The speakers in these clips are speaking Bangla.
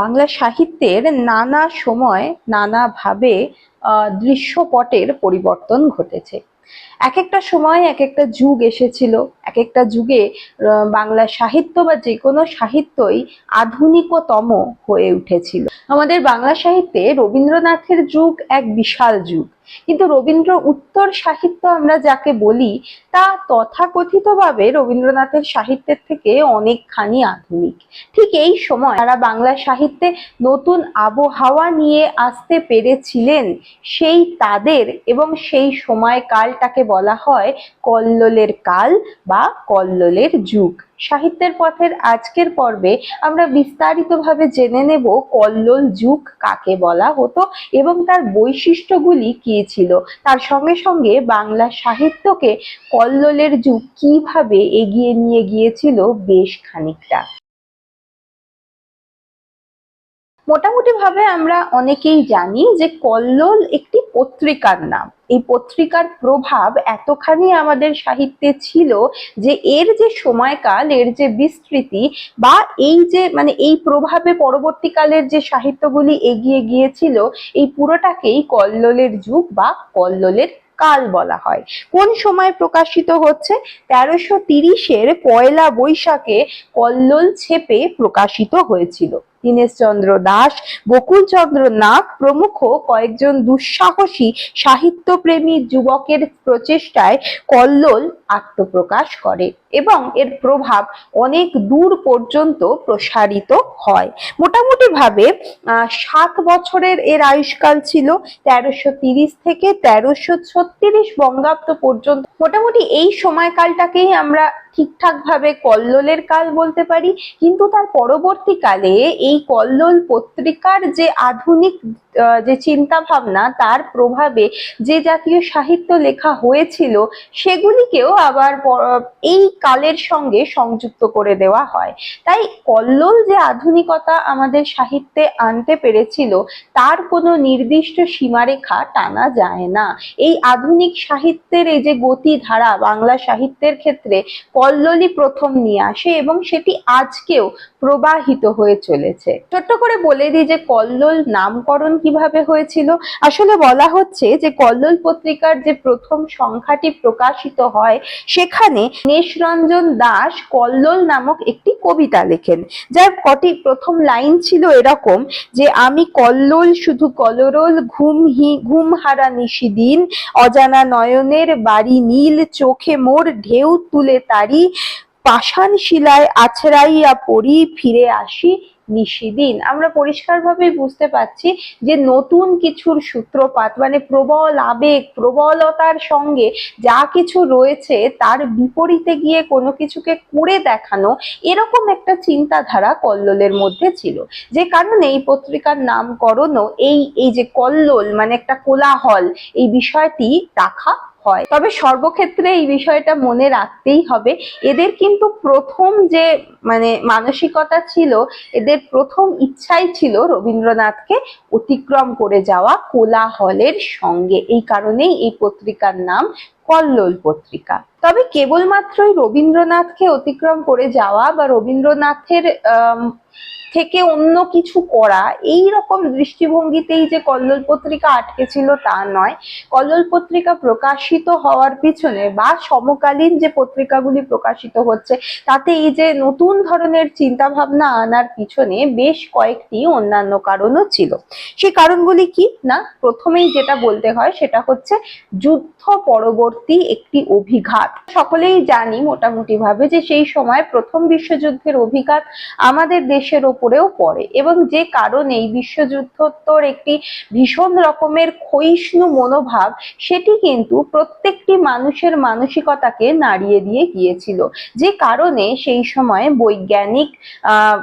বাংলা সাহিত্যের নানা সময় নানাভাবে দৃশ্যপটের পরিবর্তন ঘটেছে। এক একটা সময় এক একটা যুগ এসেছিল। এক একটা যুগে বাংলা সাহিত্য বা যে কোনো সাহিত্যই আধুনিকতম হয়ে উঠেছিল। আমাদের বাংলা সাহিত্যে রবীন্দ্রনাথের যুগ এক বিশাল যুগ। কিন্তু রবীন্দ্র উত্তর সাহিত্য আমরা যাকে বলি, তা তথাকথিতভাবে রবীন্দ্রনাথের সাহিত্যের থেকে অনেকখানি আধুনিক। ঠিক এই সময় তারা বাংলা সাহিত্যে নতুন আবহাওয়া নিয়ে আসতে পেরেছিলেন, সেই তাদের এবং সেই সময় কালটাকে বলা হয় কল্লোলের কাল বা কল্লোলের যুগ। সাহিত্যের পথের আজকের পর্বে আমরা বিস্তারিতভাবে জেনে নেব কল্লোল যুগ কাকে বলা হতো এবং তার বৈশিষ্ট্যগুলি কি ছিল। তার সঙ্গে সঙ্গে বাংলা সাহিত্যকে কল্লোলের যুগ কীভাবে এগিয়ে নিয়ে গিয়েছিল বেশ খানিকটা। মোটামুটি ভাবে আমরা অনেকেই জানি যে কল্লোল একটি পত্রিকার নাম। এই পত্রিকার প্রভাব এতখানি আমাদের সাহিত্যে ছিল যে এর যে সময়কাল, এর যে বিস্তৃতি বা এই যে মানে এই প্রভাবে পরবর্তীকালের যে সাহিত্যগুলি এগিয়ে গিয়েছিল, এই পুরোটাকেই কল্লোলের যুগ বা কল্লোলের কাল বলা হয়। কোন সময় প্রকাশিত হচ্ছে? তেরোশো তিরিশের পয়লা বৈশাখে কল্লোল ছেপে প্রকাশিত হয়েছিল। দীনেশচন্দ্র দাস বকুলচন্দ্র নাগ প্রমুখ কয়েকজন দুঃসাহসী সাহিত্যপ্রেমী যুবকের প্রচেষ্টায় কল্লোল আত্মপ্রকাশ করে এবং এর প্রভাব অনেক দূর পর্যন্ত প্রসারিত হয়। মোটামুটি ভাবে আহ, সাত বছরের এর আয়ুষ্কাল ছিল তেরোশো তিরিশ থেকে তেরোশো ছত্রিশ বঙ্গাব্দ পর্যন্ত। মোটামুটি এই সময়কালটাকেই আমরা ঠিকঠাক ভাবে কল্লোলের কাল বলতে পারি। কিন্তু তার পরবর্তীকালে এই কল্লোল পত্রিকার যে আধুনিক যে চিন্তা ভাবনা তার প্রভাবে যে জাতীয় সাহিত্য লেখা হয়েছিল, সেগুলিকেও আবার এই কালের সঙ্গে সংযুক্ত করে দেওয়া হয়। তাই কল্লোল যে আধুনিকতা আমাদের সাহিত্যে আনতে পেরেছিল, তার কোনো নির্দিষ্ট সীমারেখা টানা যায় না। এই আধুনিক সাহিত্যের এই যে গতিধারা, বাংলা সাহিত্যের ক্ষেত্রে কল্লোলই প্রথম নিয়ে আসে এবং সেটি আজকেও প্রবাহিত হয়ে চলেছে। ছোট্ট করে বলে দিই যে কল্লোল নামকরণ কীভাবে হয়েছিল। আসলে বলা হচ্ছে যে কল্লোল পত্রিকার যে প্রথম সংখ্যাটি প্রকাশিত হয়, সেখানে নেশরঞ্জন দাস কল্লোল নামক একটি কবিতা লেখেন। যার কটি প্রথম লাইন ছিল এরকম, যে আমি কল্লোল শুধু কলরোল, ঘুম হি, ঘুম হারা নিশিদিন অজানা নয়নের বাড়ি নীল চোখে মোর ঢেউ তুলে তারি পাষাণ শিলায় আছড়াইয়া পড়ি, ফিরে আসি নিশিদিন। আমরা পরিষ্কারভাবে বুঝতে পাচ্ছি যে নতুন কিছুর সূত্রপাত মানে প্রবল আবেগ, প্রবলতার সঙ্গে যা কিছু রয়েছে, তার বিপরীতে গিয়ে কোনো কিছুকে করে দেখানো এরকম একটা চিন্তাধারা কল্লোলের মধ্যে ছিল। যে কারণে এই পত্রিকার নামকরণও এই এই যে কল্লোল মানে একটা কোলাহল, এই বিষয়টি রাখা হয়। তবে সর্বক্ষেত্রে এই বিষয়টা মনে রাখতেই হবে। এদের কিন্তু প্রথম যে মানে মানসিকতা ছিল, এদের প্রথম ইচ্ছাই ছিল রবীন্দ্রনাথকে অতিক্রম করে যাওয়া কোলাহলের সঙ্গে। এই কারণেই এই পত্রিকার নাম কল্লোল পত্রিকা। তবে কেবলমাত্রই রবীন্দ্রনাথকে অতিক্রম করে যাওয়া বা রবীন্দ্রনাথের থেকে অন্য কিছু করা এই রকম দৃষ্টিভঙ্গিতেই যে কল্লোল পত্রিকা আটকে ছিল তা নয়। কল্লোল পত্রিকা প্রকাশিত হওয়ার পিছনে বা সমকালীন যে পত্রিকাগুলি প্রকাশিত হচ্ছে, তাতে এই যে নতুন ধরনের চিন্তা ভাবনা আনার পিছনে বেশ কয়েকটি অন্যান্য কারণও ছিল। সেই কারণগুলি কি? না, প্রথমেই যেটা বলতে হয় সেটা হচ্ছে যুদ্ধ পরবর্তী একটি অভিঘাত। সকলেই জানি মোটামুটি ভাবে যে সেই সময় প্রথম বিশ্বযুদ্ধের অভিঘাত আমাদের দেশের ওপরেও পড়ে এবং যে কারণে এই বিশ্বযুদ্ধোত্তর একটি ভীষণ রকমের ক্ষয়িষ্ণু মনোভাব, সেটি কিন্তু প্রত্যেকটি মানুষের মানসিকতাকে নাড়িয়ে দিয়ে গিয়েছিল। যে কারণে সেই সময় বৈজ্ঞানিক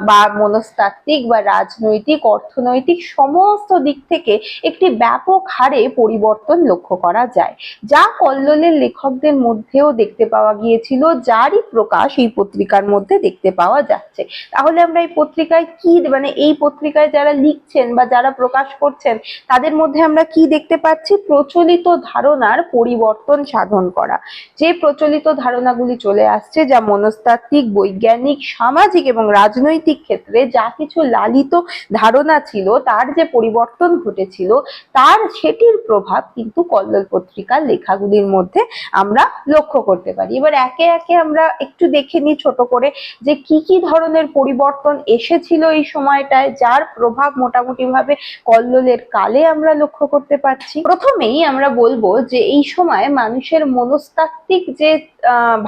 বা মনস্তাত্ত্বিক বা রাজনৈতিক, অর্থনৈতিক সমস্ত দিক থেকে একটি ব্যাপক হারে পরিবর্তন লক্ষ্য করা যায়। যা কল্লোলের লেখকদের মধ্যেও দেখতে পাওয়া গিয়েছিল, যারই প্রকাশ এই পত্রিকার মধ্যে দেখতে পাওয়া যাচ্ছে। তাহলে আমরা এই পত্রিকায় কি মানে এই পত্রিকায় যারা লিখছেন বা যারা প্রকাশ করছেন, তাদের মধ্যে আমরা কি দেখতে পাচ্ছি? প্রচলিত ধারণার পরিবর্তন সাধন করা। যে প্রচলিত ধারণাগুলি চলে আসছে, যা মনস্তাত্ত্বিক, বৈজ্ঞানিক, সামাজিক এবং রাজনৈতিক ক্ষেত্রে যা কিছু লালিত ধারণা ছিল, তার যে পরিবর্তন ঘটেছিল, তার সেটির প্রভাব কিন্তু কল্লোল পত্রিকার লেখাগুলির মধ্যে আমরা লক্ষ্য করতে পারি। এবার একে একে আমরা একটু দেখে নিই ছোট করে যে কি কি ধরনের পরিবর্তন এসেছিল এই সময়টায়, যার প্রভাব মোটামুটি ভাবে কল্লোলের কালে আমরা লক্ষ্য করতে পারছি। প্রথমেই আমরা বলব যে এই সময় মানুষের মনস্তাত্ত্বিক যে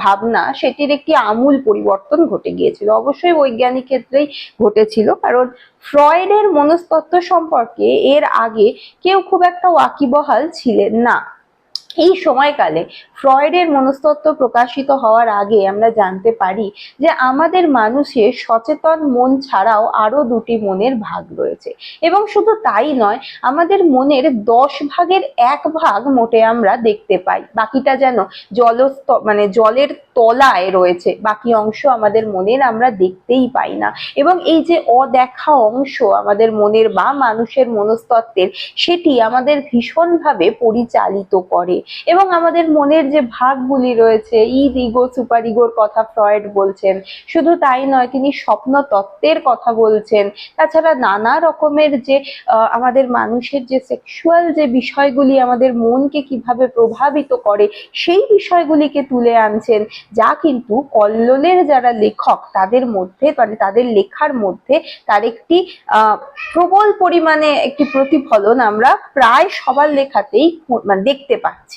ভাবনা, সেটির একটি আমূল পরিবর্তন ঘটে গিয়েছিল। অবশ্যই বৈজ্ঞানিক ক্ষেত্রেই ঘটেছিল, কারণ ফ্রয়েডের মনস্তত্ত্ব সম্পর্কে এর আগে কেউ খুব একটা ওয়াকিবহাল ছিলেন না। এই সময়কালে ফ্রয়েডের মনস্তত্ত্ব প্রকাশিত হওয়ার আগে আমরা জানতে পারি যে আমাদের মানুষের সচেতন মন ছাড়াও আরও দুটি মনের ভাগ রয়েছে। এবং শুধু তাই নয়, আমাদের মনের দশ ভাগের এক ভাগ মোটে আমরা দেখতে পাই। বাকিটা যেন জলস্থ মানে জলের তলায় রয়েছে, বাকি অংশ আমাদের মনের আমরা দেখতেই পাই না। এবং এই যে অদেখা অংশ আমাদের মনের বা মানুষের মনস্তত্ত্বের সেটি আমাদের ভীষণভাবে পরিচালিত করে। এবং আমাদের মনের যে ভাগগুলি রয়েছে ইদ ইগো সুপার ইগোর কথা ফ্রয়েড বলছেন, শুধু তাই নয়, তিনি স্বপ্ন তত্ত্বের কথা বলছেন। তাছাড়া নানা রকমের যে আমাদের মানুষের যে সেক্সুয়াল যে বিষয়গুলি আমাদের মনকে কীভাবে প্রভাবিত করে, সেই বিষয়গুলিকে তুলে আনছেন, যা কিন্তু কল্লোলের যারা লেখক, তাদের মধ্যে মানে তাদের লেখার মধ্যে তার একটি প্রবল পরিমাণে একটি প্রতিফলন আমরা প্রায় সবার লেখাতেই মানে দেখতে পাচ্ছি।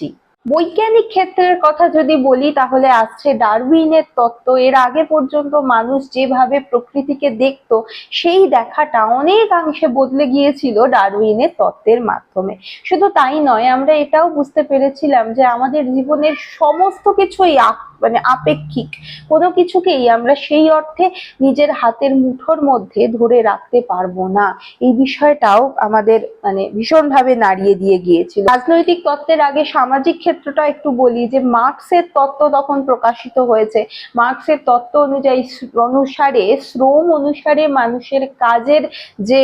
বৈজ্ঞানিক ক্ষেত্রের কথা যদি বলি, তাহলে আসছে ডারউইনের তত্ত্ব। এর আগে পর্যন্ত মানুষ যেভাবে প্রকৃতিকে দেখত, সেই দেখাটা অনেকাংশে বদলে গিয়েছিল ডারউইনের তত্ত্বের মাধ্যমে। শুধু তাই নয়, আমরা এটাও বুঝতে পেরেছিলাম যে আমাদের জীবনের সমস্ত কিছুই আপ- মানে আপেক্ষিক। কোনো কিছুকেই আমরা সেই অর্থে নিজের হাতের মুঠোর মধ্যে ধরে রাখতে পারব না। এই বিষয়টাও আমাদের মানে ভীষণভাবে নাড়িয়ে দিয়ে গিয়েছিল। রাজনৈতিক তত্ত্বের আগে সামাজিক ক্ষেত্রটা একটু বলি যে মার্কসের তত্ত্ব তখন প্রকাশিত হয়েছে। মার্কসের তত্ত্ব অনুযায়ী অনুসারে, শ্রম অনুসারে মানুষের কাজের যে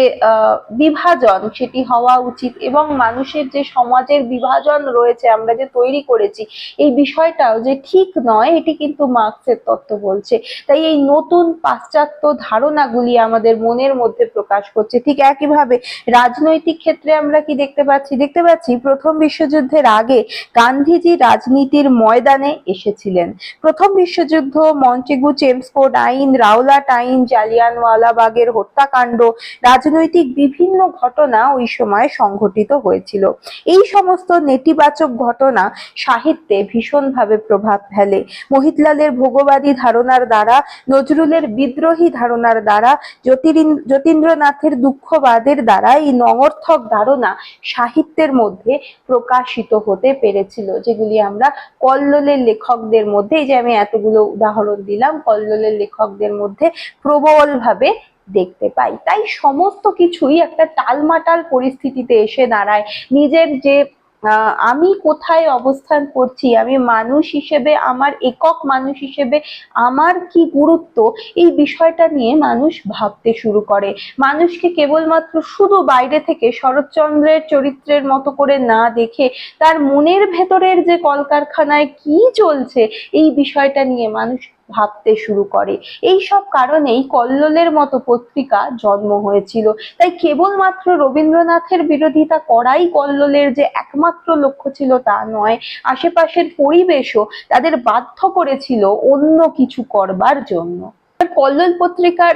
বিভাজন সেটি হওয়া উচিত এবং মানুষের যে সমাজের বিভাজন রয়েছে আমরা যে তৈরি করেছি, এই বিষয়টাও যে ঠিক নয় এটি কিন্তু মার্কসের তত্ত্ব বলছে। তাই এই নতুন পাশ্চাত্য ধারণাগুলি আমাদের মনের মধ্যে প্রকাশ করছে। ঠিক একইভাবে রাজনৈতিক ক্ষেত্রে আমরা কি দেখতে পাচ্ছি? দেখতে পাচ্ছি প্রথম বিশ্বযুদ্ধের আগে গান্ধীজি রাজনীতির ময়দানে এসেছিলেন। প্রথম বিশ্বযুদ্ধ, মন্টেগু চেমস্ফোর্ড আইন রাওলাট আইন জালিয়ানওয়ালাবাগের হত্যাকাণ্ড, রাজনৈতিক বিভিন্ন ঘটনা ওই সময় সংঘটিত হয়েছিল। এই সমস্ত নেতিবাচক ঘটনা সাহিত্যে ভীষণভাবে প্রভাব ফেলে। মহিতলালের ভোগবাদী ধারণার দ্বারা, নজরুলের বিদ্রোহী ধারণার দ্বারা যতীন্দ্রনাথের দুঃখবাদের দ্বারা এই নঙর্থক ধারণা সাহিত্যের মধ্যে প্রকাশিত হতে পেরেছিল, যেগুলি আমরা কল্লোলের লেখকদের মধ্যে, এই যে আমি এতগুলো উদাহরণ দিলাম, কল্লোলের লেখকদের মধ্যে প্রবলভাবে দেখতে পাই। তাই সমস্ত কিছুই একটা টালমাটাল পরিস্থিতিতে এসে দাঁড়ায়। নিজের যে আমি কোথায় অবস্থান করছি? আমি মানুষ হিসেবে, আমার একক মানুষ হিসেবে আমার কি গুরুত্ব? এই বিষয়টা নিয়ে মানুষ ভাবতে শুরু করে। মানুষকে কেবলমাত্র শুধু বাইরে থেকে শরৎচন্দ্রের চরিত্রের মতো করে না দেখে, তার মনের ভেতরের যে কলকারখানায় কি চলছে, এই বিষয়টা নিয়ে মানুষ ভাবতে শুরু করে। এই সব কারণেই কল্লোলের মতো পত্রিকা জন্ম হয়েছিল। তাই কেবলমাত্র রবীন্দ্রনাথের বিরোধিতা করাই কল্লোলের যে একমাত্র লক্ষ্য ছিল তা নয়, আশেপাশের পরিবেশও তাদের বাধ্য করেছিল অন্য কিছু করবার জন্য। কল্লোল পত্রিকার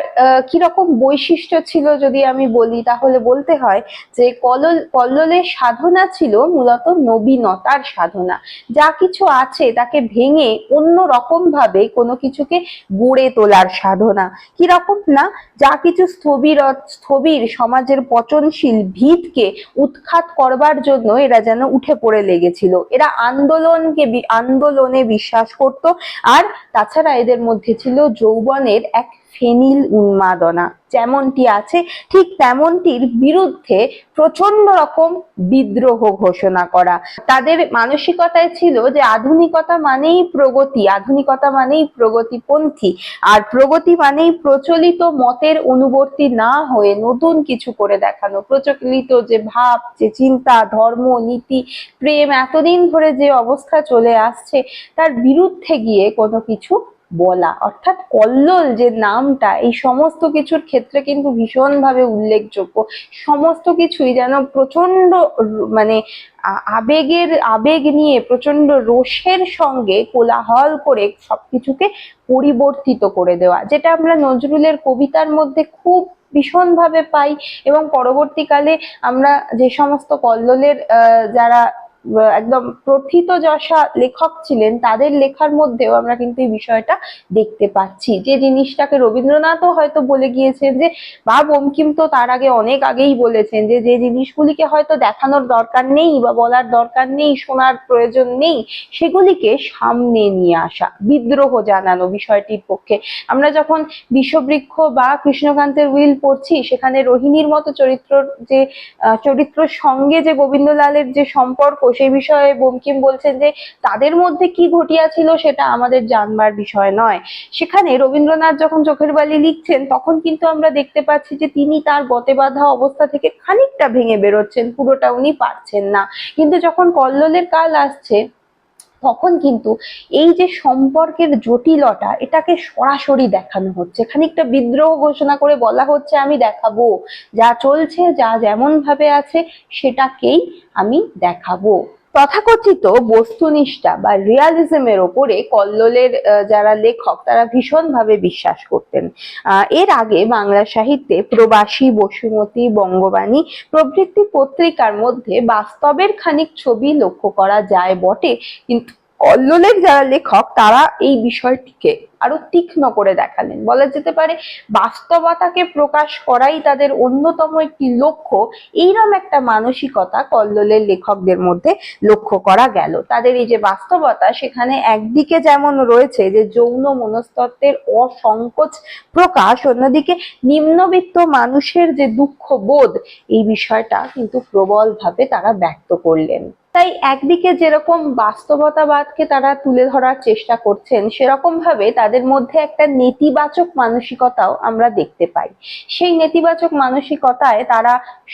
কীরকম বৈশিষ্ট্য ছিল যদি আমি বলি? তাহলে বলতে হয় যে কল্লোল, কল্লোলের সাধনা ছিল মূলত নবীনতার সাধনা। যা কিছু আছে তাকে ভেঙে অন্য রকম ভাবে কোনো কিছুকে গড়ে তোলার সাধনা। কীরকম না? যা কিছু স্থবির স্থবির সমাজের পচনশীল ভিতকে উৎখাত করবার জন্য এরা যেন উঠে পড়ে লেগেছিল। এরা আন্দোলনকে আন্দোলনে বিশ্বাস করত। আর তাছাড়া এদের মধ্যে ছিল যৌবনের এক ফেনিল উন্মাদনা। যেমনটি আছে, ঠিক তেমনটির বিরুদ্ধে প্রচণ্ড রকম বিদ্রোহ ঘোষণা করা। তাদের মানসিকতায় ছিল যে আধুনিকতা মানেই প্রগতি, আধুনিকতা মানেই প্রগতিপন্থী, আর প্রগতি মানেই প্রচলিত মতের অনুবর্তী না হয়ে নতুন কিছু করে দেখানো। প্রচলিত যে ভাব, যে চিন্তা, ধর্ম, নীতি, প্রেম, এতদিন ধরে যে অবস্থা চলে আসছে, তার বিরুদ্ধে গিয়ে কোনো কিছু বলা, অর্থাৎ কল্লোল যে নামটা, এই সমস্ত কিছুর ক্ষেত্রে কিন্তু ভীষণভাবে উল্লেখযোগ্য। সমস্ত কিছুই যেন প্রচণ্ড মানে আবেগের, আবেগ নিয়ে প্রচণ্ড রোষের সঙ্গে কোলাহল করে সবকিছুকে পরিবর্তিত করে দেওয়া, যেটা আমরা নজরুলের কবিতার মধ্যে খুব ভীষণভাবে পাই। এবং পরবর্তীকালে আমরা যে সমস্ত কল্লোলের যারা একদম প্রথিত যশা লেখক ছিলেন তাদের লেখার মধ্যেও আমরা কিন্তু এই বিষয়টা দেখতে পাচ্ছি। যে জিনিসটাকে রবীন্দ্রনাথও হয়তো বলে গিয়েছেন যে বা বঙ্কিম তো তার আগে অনেক আগেই বলেছেন যে যে জিনিসগুলিকে হয়তো দেখানোর দরকার নেই বা বলার দরকার নেই শোনার প্রয়োজন নেই সেগুলিকে সামনে নিয়ে আসা বিদ্রোহ জানানো বিষয়টির পক্ষে। আমরা যখন বিষবৃক্ষ বা কৃষ্ণকান্তের উইল পড়ছি সেখানে রোহিণীর মতো চরিত্রর যে আহ, চরিত্রর সঙ্গে যে গোবিন্দলালের যে সম্পর্ক সেই বিষয়ে বঙ্কিম বলছেন যে, তাদের মধ্যে কি ঘটিয়াছিল সেটা আমাদের জানবার বিষয় নয়। সেখানে রবীন্দ্রনাথ যখন চোখের বালি লিখছেন, তখন কিন্তু আমরা দেখতে পাচ্ছি যে, তিনি তার গতে বাঁধা অবস্থা থেকে খানিকটা ভেঙে বেরোচ্ছেন, পুরোটা উনি পারছেন না। কিন্তু যখন কল্লোলের কাল আসছে তখন কিন্তু এই যে সম্পর্কের জটিলতা, এটাকে সরাসরি দেখানো হচ্ছে। খানিকটা বিদ্রোহ ঘোষণা করে বলা হচ্ছে, আমি দেখাবো। যা চলছে, যা যেমন ভাবে আছে, সেটাকেই আমি দেখাবো। তথাকথিত বস্তুনিষ্ঠা বা রিয়ালিজমের ওপরে কল্লোলের যারা লেখক, তারা ভীষণভাবে বিশ্বাস করতেন। এর আগে বাংলা সাহিত্যে প্রবাসী বসুমতী বঙ্গবাণী প্রভৃতি পত্রিকার মধ্যে বাস্তবের খানিক ছবি লক্ষ্য করা যায় বটে, কিন্তু কল্লোলের যারা লেখক, তারা এই বিষয়টিকে আরও তীক্ষ্ণ করে দেখালেন। বলা যেতে পারে, বাস্তবতাকে প্রকাশ করাই তাদের অন্যতম একটি লক্ষ্য। এইরকম একটা মানসিকতা কল্লোলের লেখকদের মধ্যে লক্ষ্য করা গেল। তাদের এই যে বাস্তবতা, সেখানে একদিকে যেমন রয়েছে যে যৌন মনস্তত্ত্বের অসংকোচ প্রকাশ, অন্যদিকে নিম্নবিত্ত মানুষের যে দুঃখ বোধ এই বিষয়টা কিন্তু প্রবলভাবে তারা ব্যক্ত করলেন। তাই একদিকে যেরকম বাস্তবতাবাদকে তারা তুলে ধরার চেষ্টা করছেন সেরকম ভাবে তাদের মধ্যে একটা নেতিবাচক মানসিকতাও আমরা দেখতে পাই। সেই নেতিবাচক মানসিকতায় তারা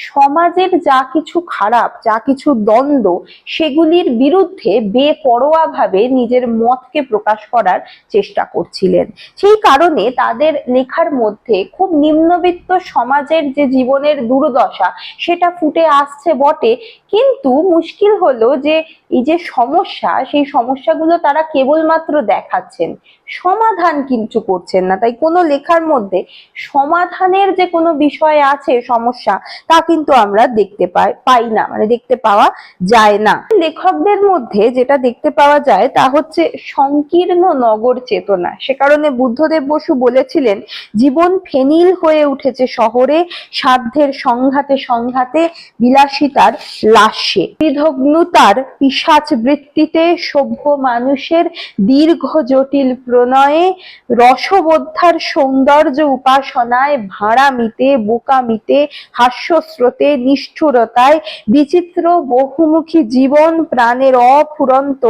সমাজের যা কিছু খারাপ, যা কিছু দ্বন্দ্ব, সেগুলির বিরুদ্ধে বেপরোয়া ভাবে নিজের মতকে প্রকাশ করার চেষ্টা করছিলেন। সেই কারণে তাদের লেখার মধ্যে খুব নিম্নবিত্ত সমাজের যে জীবনের দুর্দশা, সেটা ফুটে আসছে বটে। কিন্তু মুশকিল হলো যে এই যে সমস্যা সেই সমস্যাগুলো তারা কেবলমাত্র দেখাচ্ছেন। সমাধান কিন্তু করছেন না। তাই কোনো লেখার মধ্যে সমাধানের যে কোনো বিষয় আছে, সমস্যা, তা কিন্তু আমরা দেখতে পাই পাই না। মানে দেখতে পাওয়া যায় না। লেখকদের মধ্যে যেটা দেখতে পাওয়া যায়, তা হচ্ছে সংকীর্ণ নগর চেতনা। সে কারণে বুদ্ধদেব বসু বলেছিলেন, জীবন ফেনিল হয়ে উঠেছে শহরে, সাধ্যের সংঘাতে সংঘাতে বিলাসিতার লাস্যে বিধগ্নতার পিশাচ বৃত্তিতে সভ্য মানুষের দীর্ঘ জটিল প্রণয়ে রসবোদ্ধার সৌন্দর্য উপাসনায় ভাড়ামিতে, বোকামিতে, হাস্যস্রোতে, নিষ্ঠুরতায় বিচিত্র বহুমুখী জীবন প্রাণের অফুরন্ত,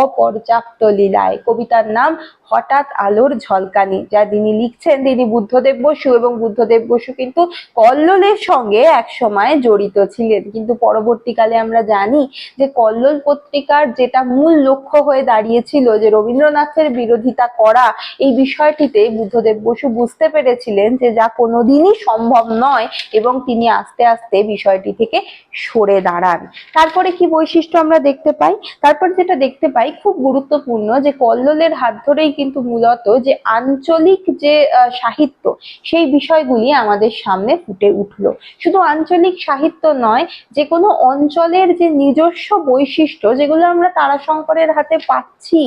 অপর্যাপ্ত লীলায়। কবিতার নাম হঠাৎ আলোর ঝলকানি, যা তিনি লিখছেন তিনি বুদ্ধদেব বসু এবং বুদ্ধদেব বসু কিন্তু কল্লোলের সঙ্গে এক সময় জড়িত ছিলেন। কিন্তু পরবর্তীকালে আমরা জানি যে কল্লোল পত্রিকার যেটা মূল লক্ষ্য হয়ে দাঁড়িয়েছিল যে রবীন্দ্রনাথের বিরোধিতা করা এই বিষয়টিতে বুদ্ধদেব বসু বুঝতে পেরেছিলেন যে যা কোনোদিনই সম্ভব নয় এবং তিনি আস্তে আস্তে বিষয়টি থেকে সরে দাঁড়ান। তারপরে কি বৈশিষ্ট্য আমরা দেখতে পাই? তারপর যেটা দেখতে পাই, খুব গুরুত্বপূর্ণ যে কল্লোলের হাত ধরেই কিন্তু মূলত যে আঞ্চলিক যে সাহিত্য, সেই বিষয়গুলি আমাদের সামনে ফুটে উঠল। শুধু আঞ্চলিক সাহিত্য নয়, যে কোনো অঞ্চলের যে নিজস্ব বৈশিষ্ট্য, যেগুলো আমরা তারাশঙ্করের হাতে পাচ্ছি,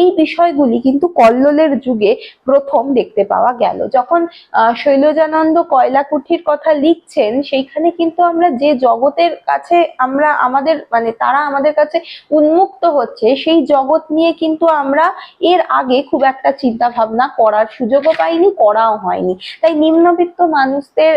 এই বিষয়গুলি কিন্তু কল্লোলের যুগে প্রথম দেখতে পাওয়া গেল। যখন শৈলজানন্দ কয়লাকুঠির কথা লিখছেন, সেইখানে কিন্তু আমরা যে জগতের কাছে আমরা আমাদের মানে তারা আমাদের কাছে উন্মুক্ত হচ্ছে, সেই জগৎ নিয়ে কিন্তু আমরা এর আগে খুব একটা চিন্তা ভাবনা করার সুযোগও পাইনি, করাও হয়নি। তাই নিম্নবিত্ত মানুষদের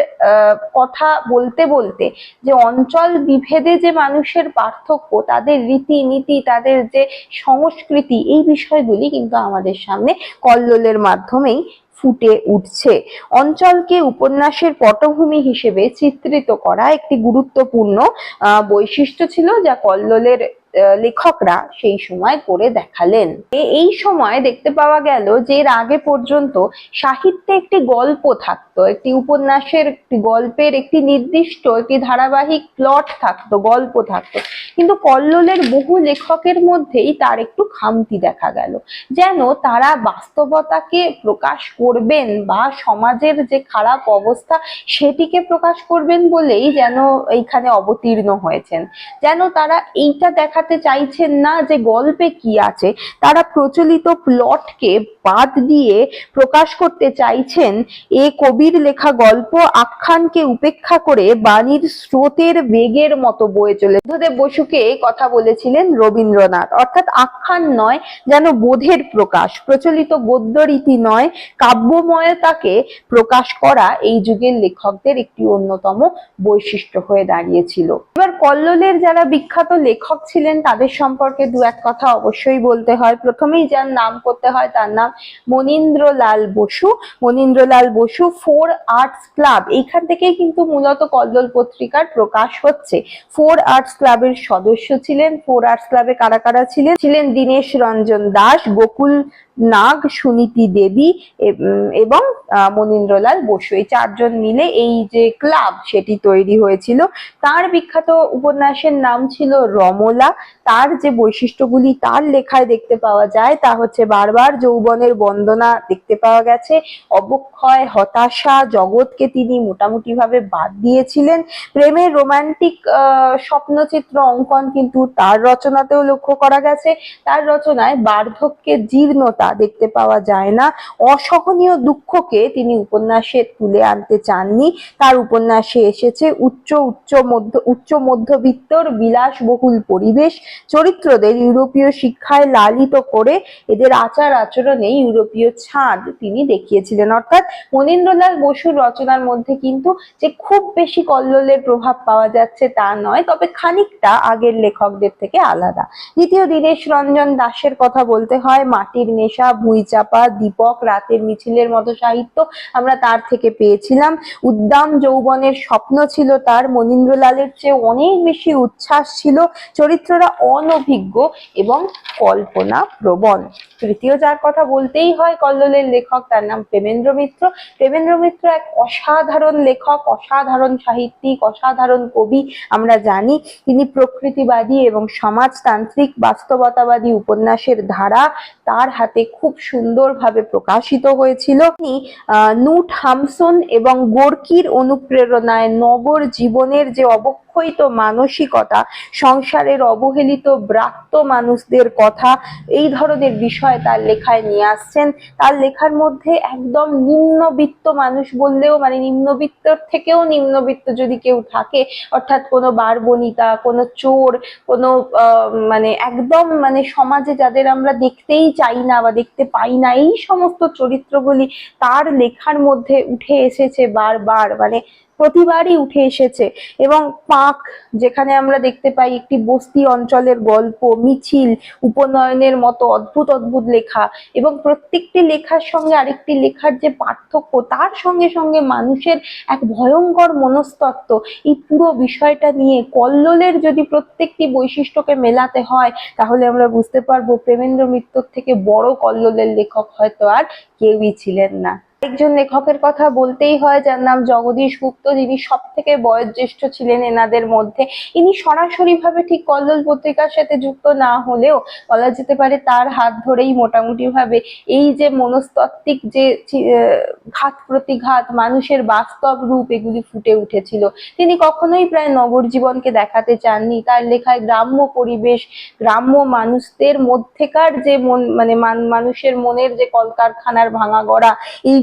কথা বলতে বলতে যে অঞ্চল বিভেদে যে মানুষের পার্থক্য, তাদের রীতিনীতি, তাদের যে সংস্কৃতি, এই বিষয়গুলি কিন্তু আমাদের সামনে কল্লোলের মাধ্যমেই ফুটে উঠছে। অঞ্চলকে উপন্যাসের পটভূমি হিসেবে চিত্রিত করা একটি গুরুত্বপূর্ণ বৈশিষ্ট্য ছিল যা কল্লোলের লেখকরা সেই সময় করে দেখালেন। এই সময় দেখতে পাওয়া গেল যে এর আগে পর্যন্ত সাহিত্যে একটি গল্প থাকতো, একটি উপন্যাসের একটি গল্পের একটি নির্দিষ্ট একটি ধারাবাহিক প্লট থাকতো, গল্প থাকতো। কিন্তু কল্লোলের বহু লেখকের মধ্যেই তার একটু খামতি দেখা গেল। যেন তারা বাস্তবতাকে প্রকাশ করবেন বা সমাজের যে খারাপ অবস্থা সেটিকে প্রকাশ করবেন বলেই যেন এইখানে অবতীর্ণ হয়েছেন। যেন তারা এইটা দেখাতে চাইছেন না যে গল্পে কি আছে, তারা প্রচলিত প্লটকে বাদ দিয়ে প্রকাশ করতে চাইছেন এ কবির লেখা গল্প আখ্যানকে উপেক্ষা করে বাণীর স্রোতের বেগের মতো বয়ে চলে। বুদ্ধদেব বসুকে কথা বলেছিলেন রবীন্দ্রনাথ। অর্থাৎ আখ্যান নয়, যেন বোধের প্রকাশ। প্রচলিত গদ্য রীতি নয়, কাব্যময়তাকে প্রকাশ করা এই যুগের লেখকদের একটি অন্যতম বৈশিষ্ট্য হয়ে দাঁড়িয়েছিল। এবার কল্লোলের যারা বিখ্যাত লেখক ছিলেন তাদের সম্পর্কে দু এক কথা অবশ্যই বলতে হয়। প্রথমেই যার নাম করতে হয়, তার নাম Manindralal Basu. Manindralal Basu, four arts club. এখান থেকেই কিন্তু মূলত কল্লোল পত্রিকার প্রকাশ হচ্ছে। ফোর আর্টস ক্লাবের সদস্য ছিলেন। ফোর আর্টস ক্লাবে কারা কারা ছিলেন? ছিলেন দীনেশ রঞ্জন দাস গোকুল নাগ, সুনীতি দেবী এবং মনীন্দ্রলাল বসু। এই চারজন মিলে এই যে ক্লাব সেটি তৈরি হয়েছিল। তার বিখ্যাত উপন্যাসের নাম ছিল রমলা। তার যে বৈশিষ্ট্যগুলি তার লেখায় দেখতে পাওয়া যায়, তা হচ্ছে বারবার যৌবনের বন্দনা দেখতে পাওয়া গেছে। অবক্ষয়, হতাশা জগৎকে তিনি মোটামুটি ভাবে বাদ দিয়েছিলেন। প্রেমের রোমান্টিক স্বপ্নচিত্র অঙ্কন কিন্তু তার রচনাতেও লক্ষ্য করা গেছে। তার রচনায় বার্ধক্যের জীর্ণতা দেখতে পাওয়া যায় না। অসহনীয় দুঃখকে তিনি উপন্যাসে তুলে আনতে চাননি। তার উপন্যাসে এসেছে উচ্চ উচ্চ মধ্য, উচ্চ মধ্যবিত্তর বিলাসবহুল পরিবেশ। চরিত্রদের ইউরোপীয় শিক্ষায় লালিত করে এদের আচার আচরণে ইউরোপীয় ছাঁদ তিনি দেখিয়েছিলেন। অর্থাৎ মনীন্দ্রলাল বসুর রচনার মধ্যে কিন্তু যে খুব বেশি কল্লোলের প্রভাব পাওয়া যাচ্ছে তা নয়, তবে খানিকটা আগের লেখকদের থেকে আলাদা। দ্বিতীয় দীনেশ রঞ্জন দাসের কথা বলতে হয়, মাটির নেশা ভুঁইচাপা দীপক, রাতের মিছিলের মতো সাহিত্য আমরা তার থেকে পেয়েছিলাম। উদ্দাম যৌবনের স্বপ্ন ছিল তার, মনীন্দ্রলালের চেয়ে অনেক বেশি উচ্ছ্বাস ছিল। চরিত্ররা অনভিজ্ঞ এবং কল্পনা প্রবণ তৃতীয় যার কথা বলতেই হয় কল্লোলের লেখক, তার নাম প্রেমেন্দ্র মিত্র। প্রেমেন্দ্র মিত্র এক অসাধারণ লেখক, অসাধারণ সাহিত্যিক, অসাধারণ কবি, আমরা জানি। তিনি প্রকৃতিবাদী এবং সমাজতান্ত্রিক বাস্তবতাবাদী উপন্যাসের ধারা তার হাতে খুব সুন্দরভাবে প্রকাশিত হয়েছিল। তিনি নুট হামসন এবং গোর্কির অনুপ্রেরণায় নগর জীবনের যে অবক্ষয়িত মানসিকতা, সংসারের অবহেলিত ব্রাত্য মানুষদের কথা, এই ধরনের বিষয় তার লেখায় নিয়ে আসছেন। তার লেখার মধ্যে একদম নিম্নবিত্ত মানুষ বললেও মানে নিম্নবিত্তর থেকেও নিম্নবিত্ত যদি কেউ থাকে, অর্থাৎ কোনো বারবনিতা, কোনো চোর, কোনো মানে একদম মানে সমাজে যাদের আমরা দেখতেই চাই না বা দেখতে পাই না, এই সমস্ত চরিত্রগুলি তার লেখার মধ্যে উঠে এসেছে বারবার। মানে প্রতিবারই উঠে এসেছে। এবং পাক, যেখানে আমরা দেখতে পাই একটি বস্তি অঞ্চলের গল্প, মিছিল, উপনয়নের মতো অদ্ভুত অদ্ভুত লেখা এবং প্রত্যেকটি লেখার সঙ্গে আরেকটি লেখার যে পার্থক্য, তার সঙ্গে সঙ্গে মানুষের এক ভয়ঙ্কর মনস্তত্ত্ব। এই পুরো বিষয়টা নিয়ে কল্লোলের যদি প্রত্যেকটি বৈশিষ্ট্যকে মেলাতে হয়, তাহলে আমরা বুঝতে পারব প্রেমেন্দ্র মিত্রর থেকে বড় কল্লোলের লেখক হয়তো আর কেউই ছিলেন না। একজন লেখকের কথা বলতেই হয়, যার নাম জগদীশ গুপ্ত, যিনি সব থেকে বয়োজ্যেষ্ঠ ছিলেন এনাদের মধ্যে। ইনি সরাসরি ভাবে ঠিক কল্লোল পত্রিকার সাথে যুক্ত না হলেও বলা যেতে পারে তার হাত ধরেই মোটামুটি ভাবে এই যে মনস্তাত্ত্বিক যে ঘাত প্রতিঘাত, মানুষের বাস্তব রূপ এগুলি ফুটে উঠেছিল। তিনি কখনোই প্রায় নগর জীবনকে দেখাতে চাননি। তার লেখায় গ্রাম্য পরিবেশ, গ্রাম্য মানুষদের মধ্যেকার যে মন মানে মান- মানুষের মনের যে কলকারখানার ভাঙা গড়া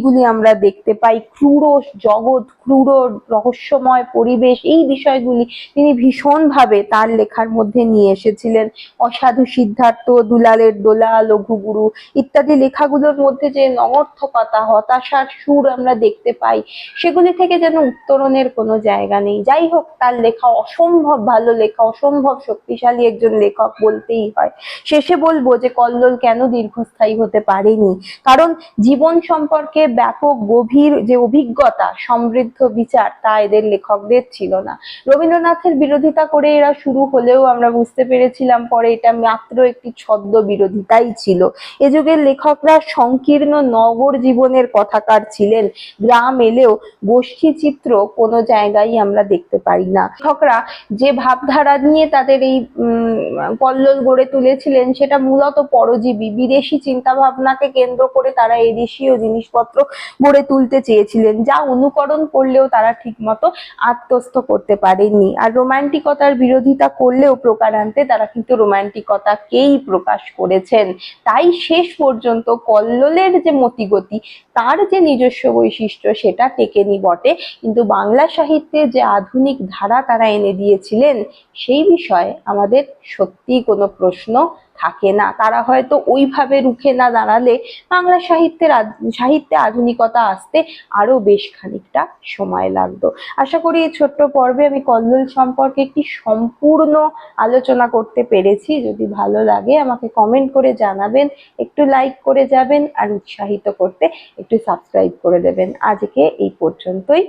এইগুলি আমরা দেখতে পাই ক্রূর জগৎ ক্রূর রহস্যময় পরিবেশ, এই বিষয়গুলি তিনি ভীষণভাবে তার লেখার মধ্যে নিয়ে এসেছিলেন। অসাধু সিদ্ধার্থ, দুলালের দোলা লঘুগুরু ইত্যাদি লেখাগুলোর মধ্যে যে নমর্থকতা হতাশার সুর আমরা দেখতে পাই, সেগুলি থেকে যেন উত্তরণের কোনো জায়গা নেই। যাই হোক, তার লেখা অসম্ভব ভালো লেখা, অসম্ভব শক্তিশালী একজন লেখক বলতেই হয়। শেষে বলব যে কল্লোল কেন দীর্ঘস্থায়ী হতে পারেনি? কারণ জীবন সম্পর্কে ব্যাপক গভীর যে অভিজ্ঞতা সমৃদ্ধ বিচার তা এদের লেখকদের ছিল না। রবীন্দ্রনাথের বিরোধিতা করে এরা শুরু হলেও আমরা বুঝতে পেরেছিলাম পরে এটা মাত্র একটি ছদ্ম বিরোধিতাই ছিল। এ যুগের লেখকরা সংকীর্ণ নগর জীবনের কথাকার ছিলেন। গ্রাম এলেও গোষ্ঠী চিত্র কোনো জায়গায় আমরা দেখতে পাই না। লেখকরা যে ভাবধারা নিয়ে তাদের এই উম, কল্লোল গড়ে তুলেছিলেন সেটা মূলত পরজীবী বিদেশি চিন্তা ভাবনাকে কেন্দ্র করে তারা এদেশীয় জিনিসপত্র গড়ে তুলতে চেয়েছিলেন, যা অনুকরণ করলেও তারা ঠিকমতো আত্মস্থ করতে পারেননি। আর রোমান্টিকতার বিরোধিতা করলেও প্রকারান্তে তারা কিন্তু রোমান্টিকতাকেই প্রকাশ করেছেন। তাই শেষ পর্যন্ত কল্লোলের যে মতিগতি, তার যে নিজস্ব বৈশিষ্ট্য, সেটা টেকেনি বটে। কিন্তু বাংলা সাহিত্যে যে আধুনিক ধারা তারা এনে দিয়েছিলেন, সেই বিষয়ে আমাদের সত্যিই কোনো প্রশ্ন থাকে না। তারা হয়তো ওইভাবে রুখে না দাঁড়ালে বাংলা সাহিত্যের সাহিত্যে আধুনিকতা আসতে আরও বেশ খানিকটা সময় লাগতো। আশা করি এই ছোট্ট পর্বে আমি কল্লোল সম্পর্কে একটি সম্পূর্ণ আলোচনা করতে পেরেছি। যদি ভালো লাগে আমাকে কমেন্ট করে জানাবেন, একটু লাইক করে যাবেন আর উৎসাহিত করতে একটু সাবস্ক্রাইব করে দেবেন। আজকে এই পর্যন্তই,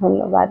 ধন্যবাদ।